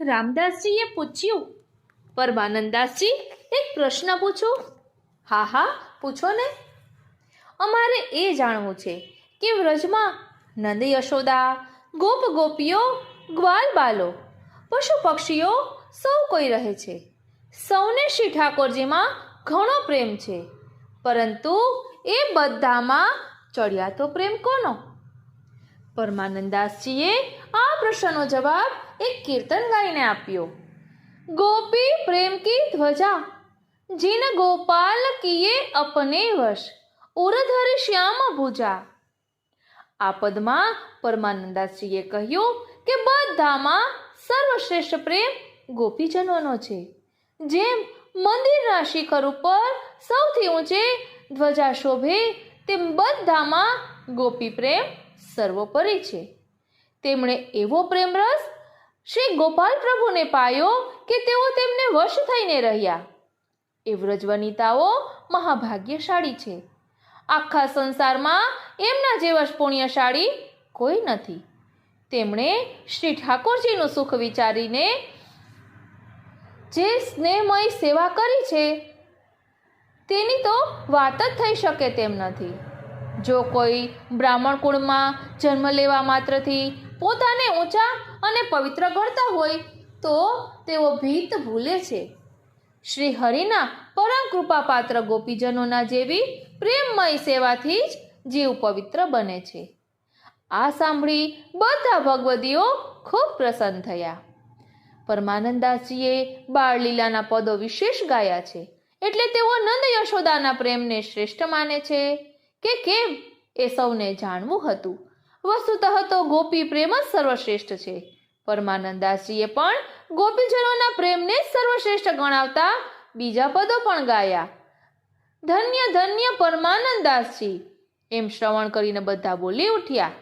રામદાસજીએ પૂછ્યું, પરમાનંદાસજી, એક પ્રશ્ન પૂછું. હા હા, પૂછો ને. અમારે એ જાણવું છે કે વ્રજમાં નંદ યશોદા, ગોપ ગોપીઓ, ગ્વાલ બાલો, પશુ પક્ષીઓ સૌ કોઈ રહે છે. સૌને શ્રી ઠાકોરજીમાં ઘણો પ્રેમ છે. પરંતુ એ બધામાં ચડિયાતો પ્રેમ કોનો? પરમાનંદાસજીએ આ પ્રશ્નનો જવાબ એક કીર્તન ગાઈને આપ્યો. ગોપી, પ્રેમ કી ધ્વજા? જીન ગોપાલ કીએ અપને વશ? ઉરધર શ્યામ ભુજા? આ પદમાં પરમાનંદાસજીએ કહ્યું કે બધામાં સર્વશ્રેષ્ઠ પ્રેમ ગોપીજનોનો છે. જેમ મંદિરના શિખર ઉપર સૌથી ઊંચે ધ્વજા શોભે, તેમ બધામાં ગોપી પ્રેમ સર્વોપરી છે. તેમણે એવો પ્રેમરસ શ્રી ગોપાલ પ્રભુને પાયો કે તેઓ તેમને વશ થઈને રહ્યા. એ વ્રજવનિતાઓ મહાભાગ્યશાળી છે. આખા સંસારમાં એમના જેવા પુણ્યશાળી કોઈ નથી. તેમણે શ્રી ઠાકોરજીનું સુખ વિચારીને જે સ્નેહમય સેવા કરી છે, તેની તો વાત જ થઈ શકે તેમ નથી. જો કોઈ બ્રાહ્મણ કુળમાં જન્મ લેવા માત્રથી પોતાને ઊંચા અને પવિત્ર ગણતા હોય, તો તેઓ ભીત ભૂલે છે. શ્રી હરિના પરમ કૃપાપાત્ર ગોપીજનોના જેવી પ્રેમમય સેવાથી જ જીવ પવિત્ર બને છે. આ સાંભળી બધા ભગવદીઓ ખૂબ પ્રસન્ન થયા. પરમાનંદાસજીએ બાળલીલાના પદો વિશેષ ગાયા છે. એટલે તેઓ નંદ યશોદાના પ્રેમને શ્રેષ્ઠ માને છે. કે કેમ? એ સૌને જાણવું હતું. વસ્તુતઃ તો ગોપી પ્રેમ જ સર્વશ્રેષ્ઠ છે. પરમાનંદાસજીએ પણ ગોપીજનોના પ્રેમને સર્વશ્રેષ્ઠ ગણાવતા બીજા પદો પણ ગાયા. ધન્ય ધન્ય પરમાનંદાસજી એમ શ્રવણ કરીને બધા બોલી ઉઠ્યા.